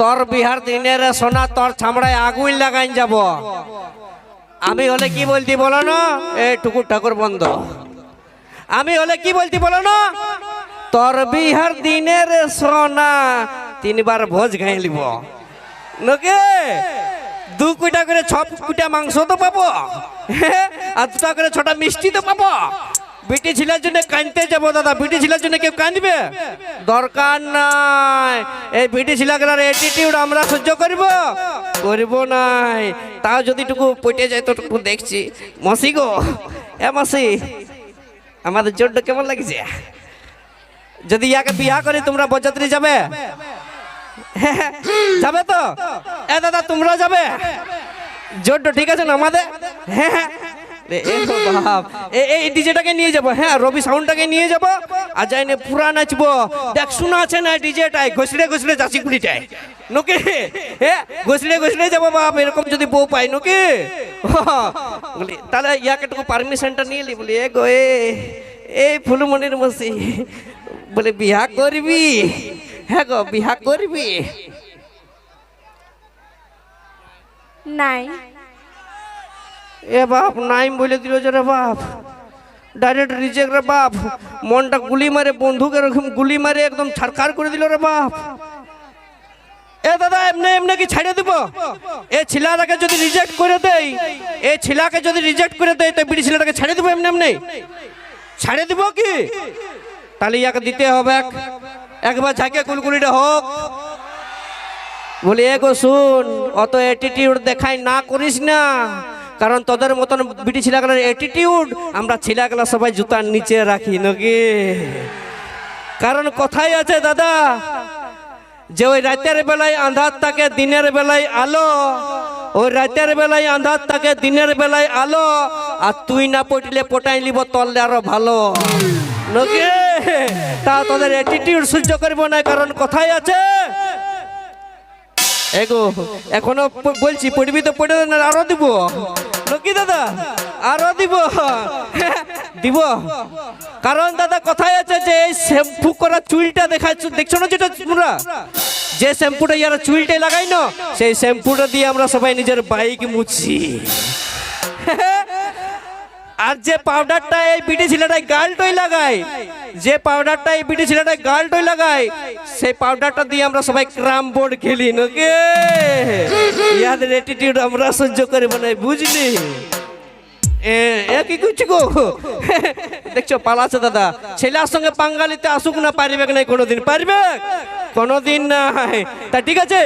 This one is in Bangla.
তোর বিহার দিনের সোনা তোর ছামড়ায় আগুন লাগাইন যাব। আমি হলে কি বলতি বলো না? এ, টুকুর ঠাকুর বন্ধ। আমি হলে কি বলতি বলো না? তোর বিহার দিনে রে সোনা তিনবার ভোজ খাইলিব নকে? দু কুইটা করে ছ কুইটা মাংস তো পাবো? আর দুটা করে ছটা মিষ্টি তো পাবো। বিটি ছিলার জন্য কাঁদতে যাব, দাদা। বিটি ছিলার জন্য কেউ কাঁদবে? দরকার নাই। এই বিটি ছিলাগুলার অ্যাটিটিউড আমরা সহ্য করব? করব নাই। তাও যদি টুকু পটে যায় তো টুকু দেখছি। মাসি গো, এ মাসি, আমাদের জোরটা কেমন লাগছে? যদি ইয়াকে বিয়া করে তোমরা বরযাত্রী যাবে? যাবে তো? এ দাদা, তোমরা যাবে? জোরটা ঠিক আছে না আমাদের? হ্যাঁ এ- এই ডিজেটাকে নিয়ে যাব হ্যাঁ রবি সাউন্ডটাকে নিয়ে যাব, আর যাই না পুরা নাচবো। দেখ, শোনা আছে না ডিজেটাই ঘষড়ে ঘষড়ে চাষি কুড়িটাই নকে? হ্যাঁ ঘষড়ে ঘষড়ে যাব বাপ, এরকম যদি বউ পাই নকে? বলি, তাহলে ইয়াকে একটু পারমিশনটা নিয়ে নি, বলি, এ গো, এ এই ফুলমণির মসি। বলে বিহা করবি? হ্যাঁ গো বিহা করবি? নাই। এ বাপ নাইম বলে দিল যে রে বাপ ডাইরেক্ট রিজেক্ট রে বাপ, মনটা গুলি মারে, বন্ধুকে গুলি মারে, একদম ছাড়কার করে দিল রে বাপ। এ দাদা, এমনি এমনি কি ছাড়িয়ে দিব? এ ছিলাটাকে যদি রিজেক্ট করে দেই, এ ছিলাকে যদি রিজেক্ট করে দেই, তো বিড়ি ছিলাটাকে ছাড়িয়ে দিব এমনি এমনি? ছাড়িয়ে দিব কি? তাহলে ইয়াকে দিতে হবে একবার ঝাঁকে কুলকুলিটা হোক। বলি, এগো শুন, অত অ্যাটিটিউড দেখাই না করিস না। কারণ তোদের মতন বিটি ছিলাগুলোর অ্যাটিটিউড আমরা ছিলাগুলো সবাই জুতার নিচে রাখি, নাকি? কারণ কথাই আছে দাদা, যে ওই রাতের বেলায় আন্ধার থাকে, দিনের বেলায় আলো। ওই রাতের বেলায় আন্ধার থাকে, দিনের বেলায় আলো। আর তুই না পটলে পটাই লিব তললে আরও ভালো। নকে? তা তোদের অ্যাটিটিউড সহ্য করব না, কারণ কথাই আছে। এগো, এখনও বলছি, পড়বি তো, পড়ে না, আরও দিব। নাকি দাদা? আরও দিব। দিব। কারণ দাদা, কথাই আছে যে এই শ্যাম্পু করা চুলটা দেখাচ্ছ দেখছ না যেটা পুরা? যে শ্যাম্পুটা ইয়ারা চুলটাই লাগাই না সেই শ্যাম্পুটা দিয়ে আমরা সবাই নিজের বাইক মুছি। আর যে পাউডারটা এই বিটি ছেলেটাই গালটই লাগায়, যে পাউডারটা এই বিটি ছেলেটাই গালটই লাগায়, সেই পাউডারটা দিয়ে আমরা সবাই ক্রাম বোর্ড খেলি, নাকি? ইয়াদের অ্যাটিটিউড আমরা সহ্য করব না, বুঝলি? কি করছি গো? দেখছ, পালাছে দাদা। ছেলের সঙ্গে বাঙালিতে আসুক না পারিবে না কোনোদিন পারবে কোনোদিন নাই। তা ঠিক আছে